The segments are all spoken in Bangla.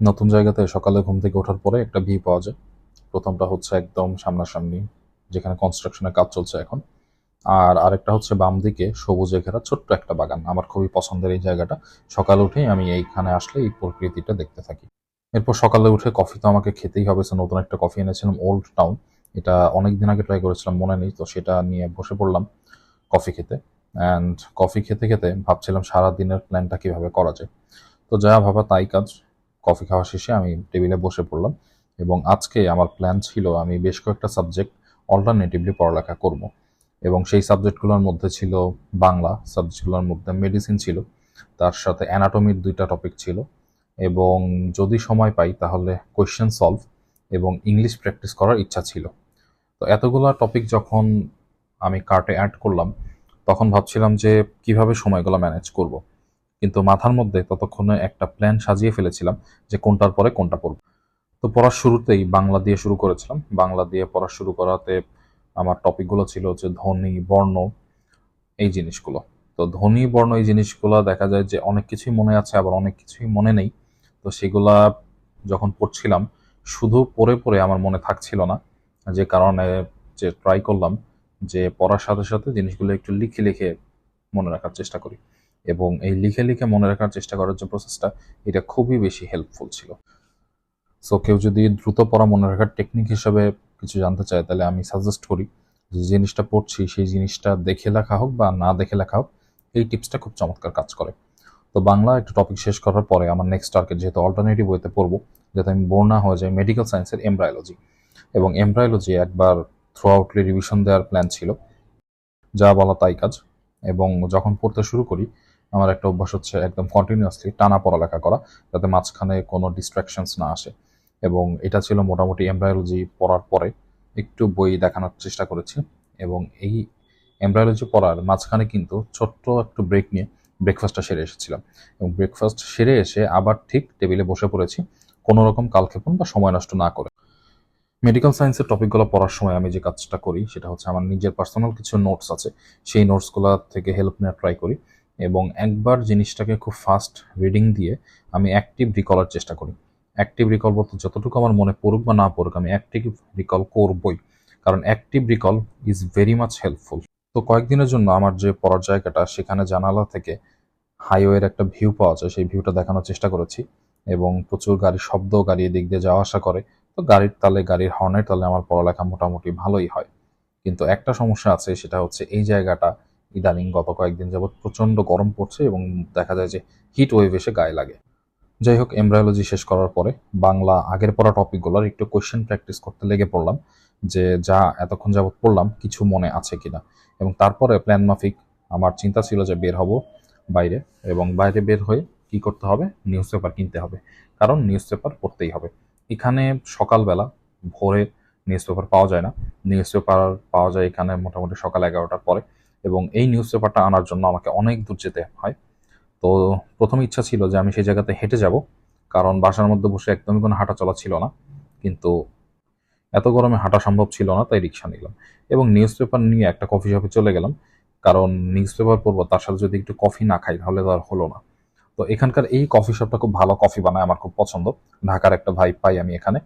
নতুন জায়গাতে সকালে ঘুম থেকে ওঠার পরে একটা ভিউ পাওয়া যায়। প্রথমটা হচ্ছে একদম সামনাসামনি, যেখানে কনস্ট্রাকশনের কাজ চলছে এখন। আর আরেকটা হচ্ছে বাম দিকে সবুজে ঘেরা ছোট্ট একটা বাগান। আমার খুবই পছন্দের এই জায়গাটা। সকালে উঠেই আমি এইখানে আসলে এই প্রকৃতিটা দেখতে থাকি। এরপর সকালে উঠে কফি তো আমাকে খেতেই হবে সো নতুন একটা কফি এনেছিলাম ওল্ড টাউন এটা অনেক দিন আগে ট্রাই করেছিলাম, মনে নেই, তো সেটা নিয়ে বসে পড়লাম কফি খেতে। অ্যান্ড কফি খেতে খেতে ভাবছিলাম সারা দিনের প্ল্যানটা কীভাবে করা যায়। তো যা ভাবা তাই কাজ। কফি খাওয়া শেষে আমি টেবিলে বসে পড়লাম এবং আজকে আমার প্ল্যান ছিল আমি বেশ কয়েকটা সাবজেক্ট অল্টারনেটিভলি পড়ালেখা করব। এবং সেই সাবজেক্টগুলোর মধ্যে ছিল বাংলা সাবজেক্টগুলোর মধ্যে মেডিসিন ছিল, তার সাথে অ্যানাটমির দুইটা টপিক ছিল এবং যদি সময় পাই তাহলে কোয়েশ্চেন সলভ এবং ইংলিশ প্র্যাকটিস করার ইচ্ছা ছিল। তো এতগুলো টপিক যখন আমি কার্টে অ্যাড করলাম, তখন ভাবছিলাম যে কীভাবে সময়গুলো ম্যানেজ করব। কিন্তু মাথার মধ্যে ততক্ষণে একটা প্ল্যান সাজিয়ে ফেলেছিলাম যে কোনটার পরে কোনটা পড়ব তো পড়ার শুরুতেই বাংলা দিয়ে শুরু করেছিলাম। বাংলা দিয়ে পড়া শুরু করাতে আমার টপিকগুলো ছিল হচ্ছে ধ্বনি, বর্ণ এই জিনিসগুলো। তো ধ্বনি, বর্ণ এই জিনিসগুলো দেখা যায় যে অনেক কিছুই মনে আছে, আবার অনেক কিছুই মনে নেই। তো সেগুলা যখন পড়ছিলাম, শুধু পড়ে পড়ে আমার মনে থাকছিল না, যে কারণে যে ট্রাই করলাম যে পড়ার সাথে সাথে জিনিসগুলো একটু লিখে লিখে মনে রাখার চেষ্টা করি। এবং এই লিখে লিখে মনে রাখার চেষ্টা করার যে প্রসেসটা এটা খুবই বেশি হেল্পফুল ছিল। সো কেউ যদি দ্রুত পড়া মনে রাখার টেকনিক হিসাবে কিছু জানতে চায়, তাহলে আমি সাজেস্ট করি যে জিনিসটা পড়ছি, সেই জিনিসটা দেখে লেখা হোক বা না দেখে লেখা হোক, এই টিপসটা খুব চমৎকার কাজ করে। তো বাংলা একটা টপিক শেষ করার পরে আমার নেক্সট টার্গেট যেহেতু অল্টারনেটিভ বইতে পড়ব, যাতে আমি বোর না হয়ে যাই মেডিকেল সায়েন্সের এমব্রায়োলজি এবং এমব্রায়োলজি একবার থ্রু আউটলি রিভিশন দেওয়ার প্ল্যান ছিল। যা বলা তাই কাজ। এবং যখন পড়তে শুরু করি আমার একটা অভ্যাস হচ্ছে একদম কন্টিনিউয়াসলি টানা পড়ালেখা করা, যাতে মাঝখানে কোনো ডিস্ট্রাকশনস না আসে। এবং এটা ছিল মোটামুটি এমব্রায়োলজি পড়ার পরে একটু বই দেখানোর চেষ্টা করেছি এবং এই এমব্রায়োলজি পড়ার মাঝখানে কিন্তু ছোট্ট একটু ব্রেক নিয়ে ব্রেকফাস্টটা সেরে এসেছিলাম। এবং ব্রেকফাস্ট সেরে এসে আবার ঠিক টেবিলে বসে পড়েছি, কোনো রকম কালক্ষেপণ বা সময় নষ্ট না করে। মেডিকেল সায়েন্সের টপিকগুলো পড়ার সময় আমি যে কাজটা করি, সেটা হচ্ছে আমার নিজের পার্সোনাল কিছু নোটস আছে, সেই নোটসগুলো থেকে হেল্প নেওয়ার ট্রাই করি। এবং একবার জিনিসটাকে খুব ফাস্ট রিডিং দিয়ে আমি অ্যাক্টিভ রিকলার চেষ্টা করি। অ্যাক্টিভ রিকল বলতে যতটুকু আমার মনে পড়ুক বা না পড়ুক আমি অ্যাক্টিভ রিকল করবই। কারণ active recall is very much helpful তো কয়েকদিনের জন্য আমার যে পড়ার জায়গাটা, সেখানে জানালা থেকে হাইওয়ের একটা ভিউ পাওয়া যায়, সেই ভিউটা দেখানোর চেষ্টা করেছি এবং প্রচুর গাড়ির শব্দ গাড়ি এদিক দিয়ে যাওয়া আসা করে। তো গাড়ির তালে, গাড়ির হর্নের তালে আমার পড়ালেখা মোটামুটি ভালোই হয়। কিন্তু একটা সমস্যা আছে, সেটা হচ্ছে এই জায়গাটা ইদানিং গত কয়েকদিন যাবৎ প্রচণ্ড গরম পড়ছে এবং দেখা যায় যে হিট ওয়েভ এসে গায়ে লাগে। যাই হোক এমব্রায়োলজি শেষ করার পরে বাংলা আগের পড়া টপিকগুলোর একটু কোয়েশ্চেন প্র্যাকটিস করতে লেগে পড়লাম যে যা এতক্ষণ যাবৎ পড়লাম কিছু মনে আছে কিনা। এবং তারপরে প্ল্যান মাফিক আমার চিন্তা ছিল যে বের হব বাইরে এবং বাইরে বের হয়ে কি করতে হবে? নিউজ পেপার কিনতে হবে। কারণ নিউজ পেপার পড়তেই হবে। এখানে সকালবেলা ভোরে নিউজ পেপার পাওয়া যায় না। নিউজ পেপার পাওয়া যায় এখানে মোটামুটি সকাল এগারোটার পরে। এবং এই নিউজ পেপারটা আনার জন্য আমাকে অনেক দূর যেতে হয়। তো প্রথম ইচ্ছা ছিল যে আমি সেই জায়গাতে হেঁটে যাব, কারণ বাসার মধ্যে বসে একদমই কোনো হাঁটা চলা ছিল না। কিন্তু এত গরমে হাঁটা সম্ভব ছিল না, তাই রিক্সা নিলাম এবং নিউজ পেপার নিয়ে একটা কফি শপে চলে গেলাম। কারণ নিউজ পেপার পড়ব, তার সাথে যদি একটু কফি না খাই, তাহলে তো আর হলো না। তো এখানকার এই কফি শপটা খুব ভালো কফি বানায়, আমার খুব পছন্দ। ঢাকার একটা ভাই পাই আমি এখানে।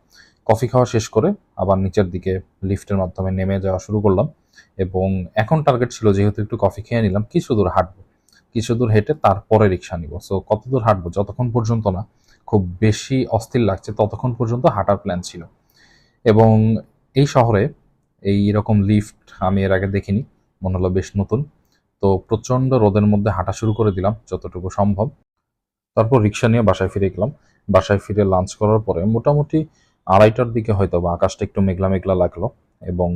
কফি খাওয়া শেষ করে আবার নিচের দিকে লিফটের মাধ্যমে নেমে যাওয়া শুরু করলাম এবং এখন টার্গেট ছিল যেহেতু একটু কফি খেয়ে নিলাম, কিছু দূর হাঁটবো। কিছু দূর হেঁটে তারপরে রিক্সা নিব। সো কত দূর হাঁটবো? যতক্ষণ পর্যন্ত না, খুব বেশি অস্থির লাগছে, ততক্ষণ পর্যন্ত হাঁটার প্ল্যান ছিল। এবং এই শহরে এই রকম লিফট আমি এর আগে দেখিনি, মনে হলো বেশ নতুন। তো প্রচণ্ড রোদের মধ্যে হাঁটা শুরু করে দিলাম, যতটুকু সম্ভব। তারপর রিক্সা নিয়ে বাসায় ফিরে গেলাম। বাসায় ফিরে লাঞ্চ করার পরে মোটামুটি আড়াইটার দিকে হয়তো বা আকাশটা একটু মেঘলা মেঘলা লাগল এবং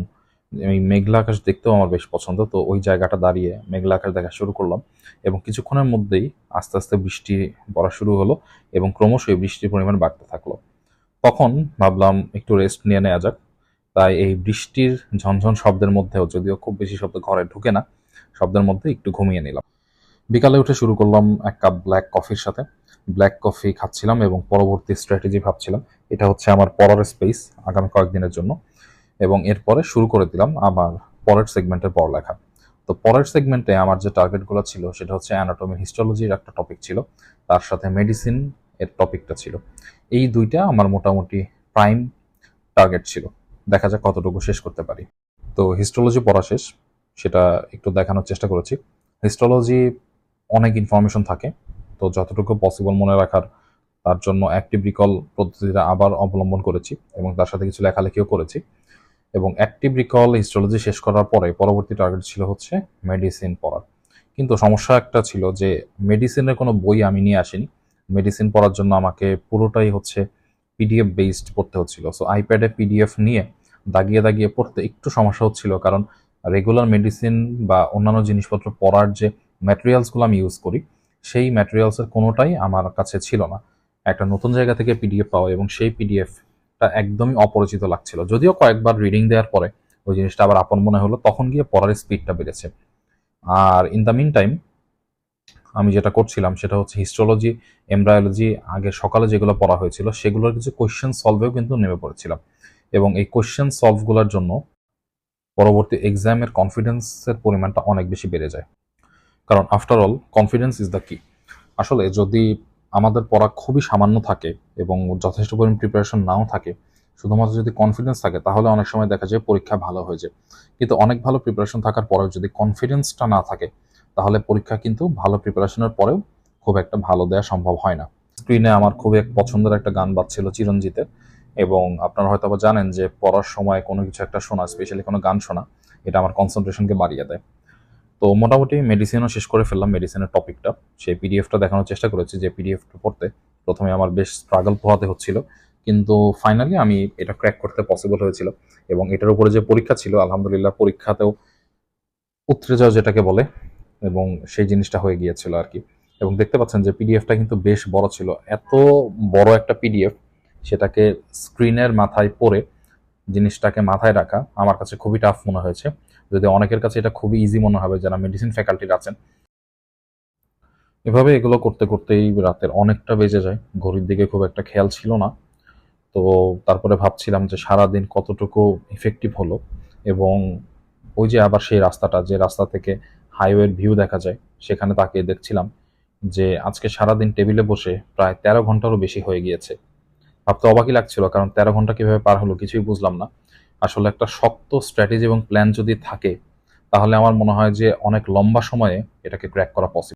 এই মেঘলা আকাশ দেখতেও আমার বেশ পছন্দ। তো ওই জায়গাটা দাঁড়িয়ে মেঘলা আকাশ দেখা শুরু করলাম এবং কিছুক্ষণের মধ্যেই আস্তে আস্তে বৃষ্টি পড়া শুরু হলো এবং ক্রমশ ক্রমশই বৃষ্টির পরিমাণ বাড়তে থাকল। তখন ভাবলাম একটু রেস্ট নিয়ে নেওয়া যাক। তাই এই বৃষ্টির ঝনঝন শব্দের মধ্যেও যদিও খুব বেশি শব্দ ঘরে ঢুকে না, শব্দের মধ্যে একটু ঘুমিয়ে নিলাম। বিকালে উঠে শুরু করলাম এক কাপ ব্ল্যাক কফির সাথে। ব্ল্যাক কফি খাচ্ছিলাম এবং পরবর্তী স্ট্র্যাটেজি ভাবছিলাম। এটা হচ্ছে আমার পড়ার স্পেস আগামী কয়েকদিনের জন্য। এবং এরপরে শুরু করে দিলাম আমার পরের সেগমেন্টের পড়ালেখা। তো পরের সেগমেন্টে আমার যে টার্গেটগুলো ছিল, সেটা হচ্ছে অ্যানাটমি হিস্টোলজির একটা টপিক ছিল। তার সাথে মেডিসিন এর টপিকটা ছিল। এই দুইটা আমার মোটামুটি প্রাইম টার্গেট ছিল। দেখা যাক কতটুকু শেষ করতে পারি। তো হিস্টোলজি পড়া শেষ। সেটা একটু দেখানোর চেষ্টা করেছি। হিস্টোলজি অনেক ইনফরমেশন থাকে। তো যতটুকু পসিবল মনে রাখার, তার জন্য অ্যাক্টিভ রিকল পদ্ধতিটা আবার অবলম্বন করেছি এবং তার সাথে কিছু লেখালেখিও করেছি। এবং অ্যাক্টিভ রিকল হিস্টোলজি শেষ করার পরে পরবর্তী টার্গেট ছিল হচ্ছে মেডিসিন পড়ার। কিন্তু সমস্যা একটা ছিল যে মেডিসিনের কোনো বই আমি নিয়ে আসিনি। মেডিসিন পড়ার জন্য আমাকে পুরোটাই হচ্ছে পিডিএফ বেসড পড়তে হচ্ছিল। সো আইপ্যাডে পিডিএফ নিয়ে দাগিয়ে দাগিয়ে পড়তে একটু সমস্যা হচ্ছিল কারণ রেগুলার মেডিসিন বা অন্যান্য জিনিসপত্র পড়ার যে ম্যাটেরিয়ালসগুলো আমি ইউজ করি সেই ম্যাটেরিয়ালসের কোনোটাই আমার কাছে ছিল না। একটা নতুন জায়গা থেকে পিডিএফ পাওয়া এবং সেই পিডিএফটা একদমই অপরিচিত লাগছিল। যদিও কয়েকবার রিডিং দেওয়ার পরে ওই জিনিসটা আবার আপন মনে হলো, তখন গিয়ে পড়ার স্পিডটা বেড়েছে। আর ইন দ্য মিন টাইম আমি যেটা করছিলাম সেটা হচ্ছে হিস্ট্রোলজি এমব্রায়োলজি আগে সকালে যেগুলো পড়া হয়েছিল সেগুলোর কিছু কোয়েশ্চেন সলভেও কিন্তু নেমে পড়েছিলাম। এবং এই কোয়েশ্চেন সলভগুলোর জন্য পরবর্তী এক্সামের কনফিডেন্সের পরিমাণটা অনেক বেশি বেড়ে যায়। কারণ after all confidence is the key আসলে যদি আমাদের পড়া খুবই সামান্য থাকে এবং যথেষ্ট পরিমাণ প্রিপারেশন নাও থাকে, শুধুমাত্র যদি কনফিডেন্স থাকে, তাহলে অনেক সময় দেখা যায় পরীক্ষা ভালো হয়ে যায়। কিন্তু অনেক ভালো প্রিপারেশন থাকার পরেও যদি কনফিডেন্সটা না থাকে, তাহলে পরীক্ষা কিন্তু ভালো প্রিপারেশনের পরেও খুব একটা ভালো দেওয়া সম্ভব হয় না। স্ক্রিনে আমার খুব এক পছন্দের একটা গান বাজছিল চিরঞ্জিতের এবং আপনারা হয়তো জানেন যে পড়ার সময় কোনো কিছু একটা শোনা স্পেশালি কোনো গান শোনা, এটা আমার কনসেন্ট্রেশনকে বাড়িয়ে দেয়। তো মোটামুটি মেডিসিনও শেষ করে ফেললাম মেডিসিনের টপিকটা সেই পিডিএফটা দেখানোর চেষ্টা করেছি যে পিডিএফটা পড়তে। প্রথমে আমার বেশ স্ট্রাগল পোহাতে হচ্ছিল। কিন্তু ফাইনালি আমি এটা ক্র্যাক করতে পসিবল হয়েছিল। এবং এটার উপরে যে পরীক্ষা ছিল, আলহামদুলিল্লাহ পরীক্ষাতেও উতরে যাওয়া যেটাকে বলে, এবং সেই জিনিসটা হয়ে গিয়েছিল আর কি এবং দেখতে পাচ্ছেন যে পিডিএফটা কিন্তু বেশ বড় ছিল। এত বড় একটা পিডিএফ সেটাকে স্ক্রিনের মাথায় পড়ে জিনিসটাকে মাথায় রাখা আমার কাছে খুবই টাফ মনে হয়েছে। যদি অনেকের কাছে এটা খুবই ইজি মনে হবে যারা মেডিসিন ফ্যাকাল্টির আছেন। এভাবে এগুলো করতে করতেই রাতের অনেকটা বেজে যায়। ঘড়ির দিকে খুব একটা খেয়াল ছিল না। তো তারপরে ভাবছিলাম যে সারাদিন কতটুকু ইফেক্টিভ হলো এবং ওই যে আবার সেই রাস্তাটা, যে রাস্তা থেকে হাইওয়ের ভিউ দেখা যায়, সেখানে তাকিয়ে দেখছিলাম যে আজকে সারাদিন টেবিলে বসে প্রায় তেরো ঘন্টারও বেশি হয়ে গিয়েছে। ভাবতে অবাকই লাগছিল কারণ তেরো ঘণ্টা কীভাবে পার হলো কিছুই বুঝলাম না। আসলে একটা শক্ত স্ট্র্যাটেজি এবং প্ল্যান যদি থাকে, তাহলে আমার মনে হয় যে অনেক লম্বা সময়ে এটাকে ক্র্যাক করা পসিবল